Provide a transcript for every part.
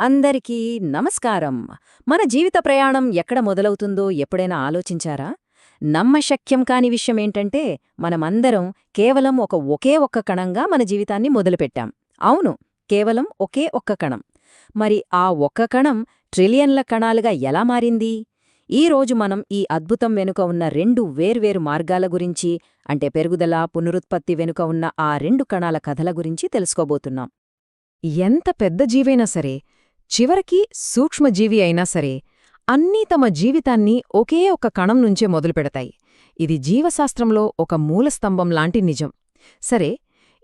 అందరికీ నమస్కారం. మన జీవిత ప్రయాణం ఎక్కడ మొదలవుతుందో ఎప్పుడైనా ఆలోచించారా? నమ్మశక్యం కాని విషయమేంటంటే మనమందరం కేవలం ఒక ఒకే ఒక్క కణంగా మన జీవితాన్ని మొదలుపెట్టాం. అవును కేవలం ఒకే ఒక్క కణం. మరి ఆ ఒక్క కణం ట్రిలియన్ల కణాలుగా ఎలా మారింది? ఈ రోజు మనం ఈ అద్భుతం వెనుక ఉన్న రెండు వేర్వేరు మార్గాల గురించి అంటే పెరుగుదల పునరుత్పత్తి వెనుక ఉన్న ఆ రెండు కణాల కథల గురించి తెలుసుకోబోతున్నాం. ఎంత పెద్ద జీవైనా సరే చివరికి సూక్ష్మజీవి అయినా సరే అన్నీ తమ జీవితాన్ని ఒకే ఒక కణం నుంచే మొదలుపెడతాయి. ఇది జీవశాస్త్రంలో ఒక మూలస్తంభం లాంటి నిజం. సరే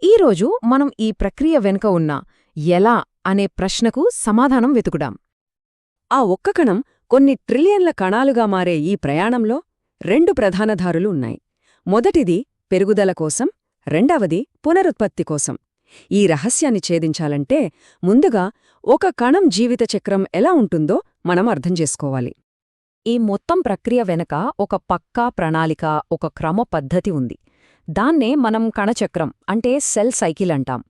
ఈరోజు మనం ఈ ప్రక్రియ వెనుక ఉన్న ఎలా అనే ప్రశ్నకు సమాధానం వెతుకుడాం ఆ ఒక్క కణం కొన్ని ట్రిలియన్ల కణాలుగా మారే ఈ ప్రయాణంలో రెండు ప్రధాన దారులు ఉన్నాయి. మొదటిది పెరుగుదల కోసం రెండవది పునరుత్పత్తి కోసం. ఈ రహస్యాన్ని ఛేదించాలంటే ముందుగా ఒక కణం జీవిత చక్రం ఎలా ఉంటుందో మనం అర్థం చేసుకోవాలి. ఈ మొత్తం ప్రక్రియ వెనక ఒక పక్కా ప్రణాళిక ఒక క్రమ పద్ధతి ఉంది. దాన్నే మనం కణచక్రం అంటే సెల్ సైకిల్ అంటాం.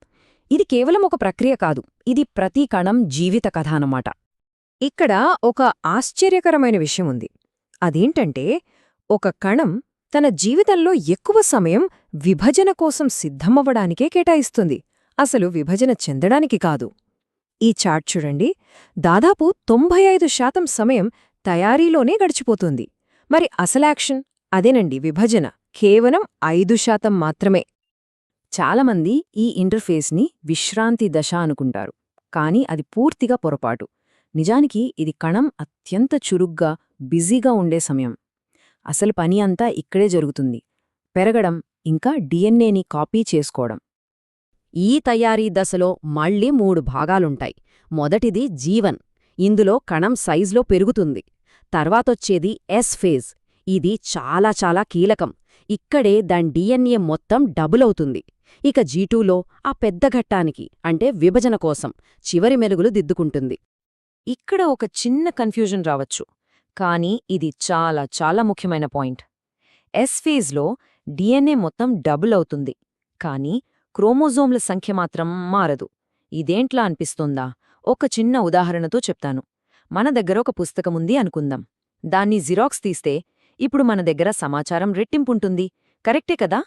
ఇది కేవలం ఒక ప్రక్రియ కాదు ఇది ప్రతి కణం జీవిత కథ అన్నమాట. ఇక్కడ ఒక ఆశ్చర్యకరమైన విషయం ఉంది. అదేంటంటే ఒక కణం తన జీవితంలో ఎక్కువ సమయం విభజన కోసం సిద్ధమవ్వడానికే కేటాయిస్తుంది. అసలు విభజన చెందడానికి కాదు. ఈ చార్ట్ చూడండి. దాదాపు తొంభై ఐదు శాతం సమయం తయారీలోనే గడిచిపోతుంది. మరి అసలాక్షన్ అదేనండి విభజన. కేవలం ఐదు శాతం మాత్రమే. చాలామంది ఈ ఇంటర్ఫేస్ని విశ్రాంతి దశ అనుకుంటారు. కాని అది పూర్తిగా పొరపాటు. నిజానికి ఇది కణం అత్యంత చురుగ్గా బిజీగా ఉండే సమయం. అసలు పని అంతా ఇక్కడే జరుగుతుంది. పెరగడం ఇంకా డిఎన్ఏని కాపీ చేసుకోవడం. ఈ తయారీ దశలో మళ్ళీ మూడు భాగాలుంటాయి. మొదటిది జీవన్. ఇందులో కణం సైజులో పెరుగుతుంది. తర్వాతొచ్చేది ఎస్ ఫేజ్ ఇది చాలా చాలా కీలకం. ఇక్కడే దాని డిఎన్ఏ మొత్తం డబుల్ అవుతుంది. ఇక జీటూలో ఆ పెద్ద ఘట్టానికి అంటే విభజన కోసం చివరి మెరుగులు దిద్దుకుంటుంది. ఇక్కడ ఒక చిన్న కన్ఫ్యూజన్ రావచ్చు. కానీ ఇది చాలా చాలా ముఖ్యమైన పాయింట్ ఎస్ ఫేజ్లో డిఎన్ఏ మొత్తం డబుల్ అవుతుంది. కానీ క్రోమోజోమ్ల సంఖ్య మాత్రం మారదు. ఇదేంట్లా అనిపిస్తుందా? ఒక చిన్న ఉదాహరణతో చెప్తాను. మన దగ్గర ఒక పుస్తకముంది అనుకుందాం. దాన్ని జిరాక్స్ తీస్తే ఇప్పుడు మన దగ్గర సమాచారం రెట్టింపుంటుంది. కరెక్టే కదా?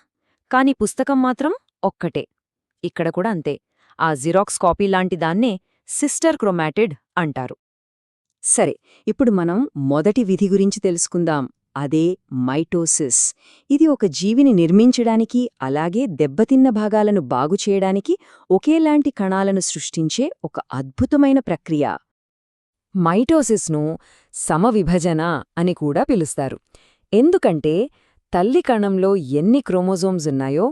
కాని పుస్తకం మాత్రం ఒక్కటే. ఇక్కడ కూడా అంతే. ఆ జిరాక్స్ కాపీ లాంటి దాన్నే సిస్టర్ క్రోమాటిడ్ అంటారు. సరే ఇప్పుడు మనం మొదటి విధి గురించి తెలుసుకుందాం. అదే మైటోసిస్. ఇది ఒక జీవిని నిర్మించడానికి అలాగే దెబ్బతిన్న భాగాలను బాగుచేయడానికి ఒకేలాంటి కణాలను సృష్టించే ఒక అద్భుతమైన ప్రక్రియ. మైటోసిస్ను సమవిభజన అని కూడా పిలుస్తారు. ఎందుకంటే తల్లి కణంలో ఎన్ని క్రోమోజోమ్స్ ఉన్నాయో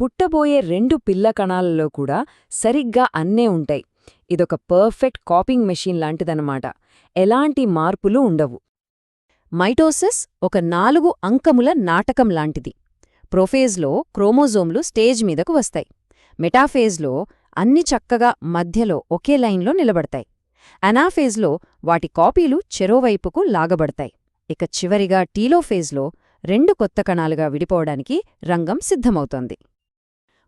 పుట్టబోయే రెండు పిల్ల కణాలలో కూడా సరిగ్గా అన్నే ఉంటాయి. ఇదొక పర్ఫెక్ట్ కాపింగ్ మెషీన్ లాంటిదన్నమాట. ఎలాంటి మార్పులు ఉండవు. మైటోసిస్ ఒక నాలుగు అంకముల నాటకం లాంటిది. ప్రొఫేజ్లో క్రోమోజోమ్లు స్టేజ్ మీదకు వస్తాయి. మెటాఫేజ్లో అన్ని చక్కగా మధ్యలో ఒకే లైన్లో నిలబడతాయి. అనాఫేజ్లో వాటి కాపీలు చెరోవైపుకు లాగబడతాయి. ఇక చివరిగా టీలోఫేజ్లో రెండు కొత్త కణాలుగా విడిపోవడానికి రంగం సిద్ధమవుతోంది.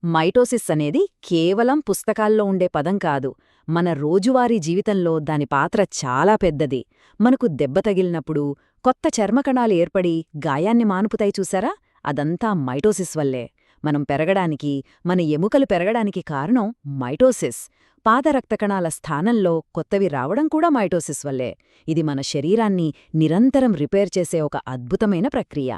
మైటోసిస్ అనేది కేవలం పుస్తకాల్లో ఉండే పదం కాదు. మన రోజువారీ జీవితంలో దాని పాత్ర చాలా పెద్దది. మనకు దెబ్బ తగిలినప్పుడు కొత్త చర్మకణాలు ఏర్పడి గాయాన్ని మానుపుతాయి చూసారా అదంతా మైటోసిస్ వల్లే. మనం పెరగడానికి మన ఎముకలు పెరగడానికి కారణం మైటోసిస్. పాత రక్తకణాల స్థానంలో కొత్తవి రావడం కూడా మైటోసిస్ వల్లే. ఇది మన శరీరాన్ని నిరంతరం రిపేర్ చేసే ఒక అద్భుతమైన ప్రక్రియ.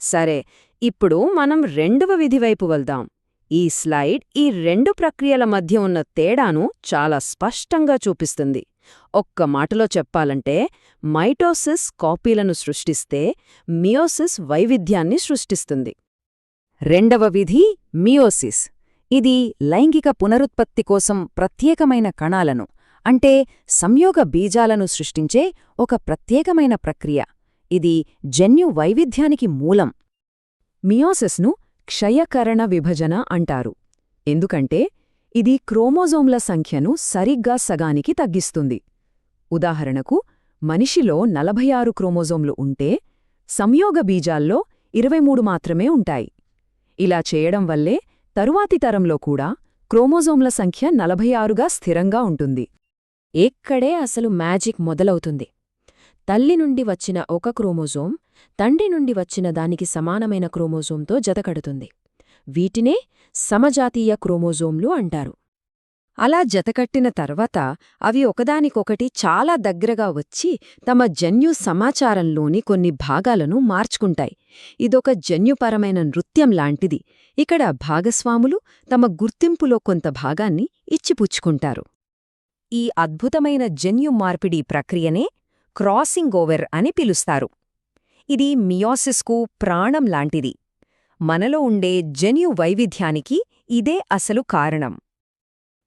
సరే ఇప్పుడు మనం రెండవ విధివైపు వెళ్దాం. ఈ స్లైడ్ ఈ రెండు ప్రక్రియల మధ్య ఉన్న తేడాను చాలా స్పష్టంగా చూపిస్తుంది. ఒక్క మాటలో చెప్పాలంటే మైటోసిస్ కాపీలను సృష్టిస్తే మియోసిస్ వైవిధ్యాన్ని సృష్టిస్తుంది. రెండవ విధి మియోసిస్. ఇది లైంగిక పునరుత్పత్తి కోసం ప్రత్యేకమైన కణాలను అంటే సంయోగ బీజాలను సృష్టించే ఒక ప్రత్యేకమైన ప్రక్రియ. ఇది జన్యు వైవిధ్యానికి మూలం. మియోసిస్ను క్షయకరణ విభజన అంటారు. ఎందుకంటే ఇది క్రోమోజోమ్ల సంఖ్యను సరిగ్గా సగానికి తగ్గిస్తుంది. ఉదాహరణకు మనిషిలో నలభై ఆరు క్రోమోజోమ్లు ఉంటే సంయోగ బీజాల్లో ఇరవై మూడు మాత్రమే ఉంటాయి. ఇలా చేయడం వల్లే తరువాతి తరంలో కూడా క్రోమోజోమ్ల సంఖ్య నలభై ఆరుగా స్థిరంగా ఉంటుంది. ఎక్కడే అసలు మ్యాజిక్ మొదలవుతుంది. తల్లి నుండి వచ్చిన ఒక క్రోమోజోమ్ తండ్రి నుండి వచ్చిన దానికి సమానమైన క్రోమోజోమ్తో జతకడుతుంది. వీటినే సమజాతీయ క్రోమోజోమ్లు అంటారు. అలా జతకట్టిన తర్వాత అవి ఒకదానికొకటి చాలా దగ్గరగా వచ్చి తమ జన్యు సమాచారంలోని కొన్ని భాగాలను మార్చుకుంటాయి. ఇదొక జన్యుపరమైన నృత్యం లాంటిది. ఇక్కడ భాగస్వాములు తమ గుర్తింపులో కొంత భాగాన్ని ఇచ్చిపుచ్చుకుంటారు. ఈ అద్భుతమైన జన్యు మార్పిడి ప్రక్రియనే క్రాసింగ్ ఓవర్ అని పిలుస్తారు. ఇది మియోసిస్కు ప్రాణం లాంటిది. మనలో ఉండే జన్యు వైవిధ్యానికి ఇదే అసలు కారణం.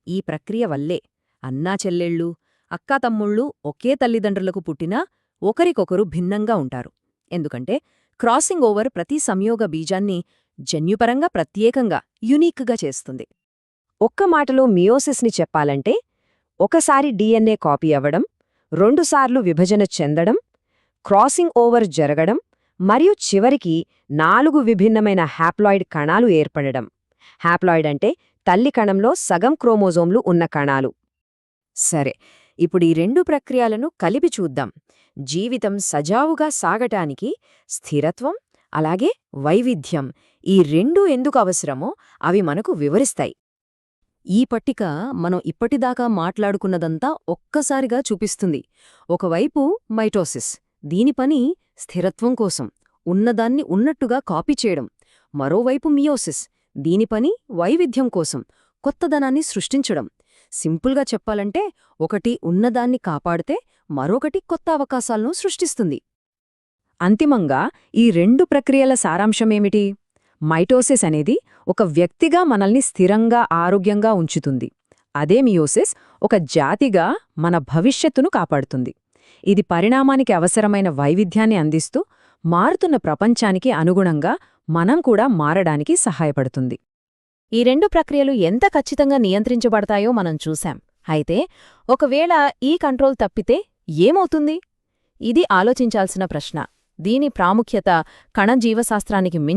ఈ ప్రక్రియ వల్లే అన్నా చెల్లెళ్ళు అక్కాతమ్ముళ్ళు ఒకే తల్లిదండ్రులకు పుట్టినా ఒకరికొకరు భిన్నంగా ఉంటారు. ఎందుకంటే క్రాసింగ్ ఓవర్ ప్రతి సంయోగ బీజాన్ని జన్యుపరంగా ప్రత్యేకంగా యునీక్గా చేస్తుంది. ఒక్క మాటలో మియోసిస్ని చెప్పాలంటే ఒకసారి డిఎన్ఏ కాపీ అవ్వడం రెండుసార్లు విభజన చెందడం క్రాసింగ్ ఓవర్ జరగడం మరియు చివరికి నాలుగు విభిన్నమైన హ్యాప్లాయిడ్ కణాలు ఏర్పడడం. హ్యాప్లాయిడ్ అంటే తల్లి కణంలో సగం క్రోమోజోమ్లు ఉన్న కణాలు. సరే ఇప్పుడు ఈ రెండు ప్రక్రియలను కలిపి చూద్దాం. జీవితం సజావుగా సాగటానికి స్థిరత్వం అలాగే వైవిధ్యం ఈ రెండూ ఎందుకు అవసరమో అవి మనకు వివరిస్తాయి. ఈ పట్టిక మనం ఇప్పటిదాకా మాట్లాడుకున్నదంతా ఒక్కసారిగా చూపిస్తుంది. ఒకవైపు మైటోసిస్. దీని పని స్థిరత్వం కోసం ఉన్నదాన్ని ఉన్నట్టుగా కాపీ చేయడం. మరోవైపు మియోసిస్ దీని పని వైవిధ్యం కోసం కొత్తదనాన్ని సృష్టించడం. సింపుల్గా చెప్పాలంటే ఒకటి ఉన్నదాన్ని కాపాడితే మరొకటి కొత్త అవకాశాలను సృష్టిస్తుంది. అంతిమంగా ఈ రెండు ప్రక్రియల సారాంశమేమిటి? మైటోసిస్ అనేది ఒక వ్యక్తిగా మనల్ని స్థిరంగా ఆరోగ్యంగా ఉంచుతుంది. అదే మియోసిస్ ఒక జాతిగా మన భవిష్యత్తును కాపాడుతుంది. ఇది పరిణామానికి అవసరమైన వైవిధ్యాన్ని అందిస్తూ మారుతున్న ప్రపంచానికి అనుగుణంగా మనం కూడా మారడానికి సహాయపడుతుంది. ఈ రెండు ప్రక్రియలు ఎంత ఖచ్చితంగా నియంత్రించబడతాయో మనం చూశాం. అయితే ఒకవేళ ఈ కంట్రోల్ తప్పితే ఏమవుతుంది? ఇది ఆలోచించాల్సిన ప్రశ్న. దీని ప్రాముఖ్యత కణజీవశాస్త్రానికి మించి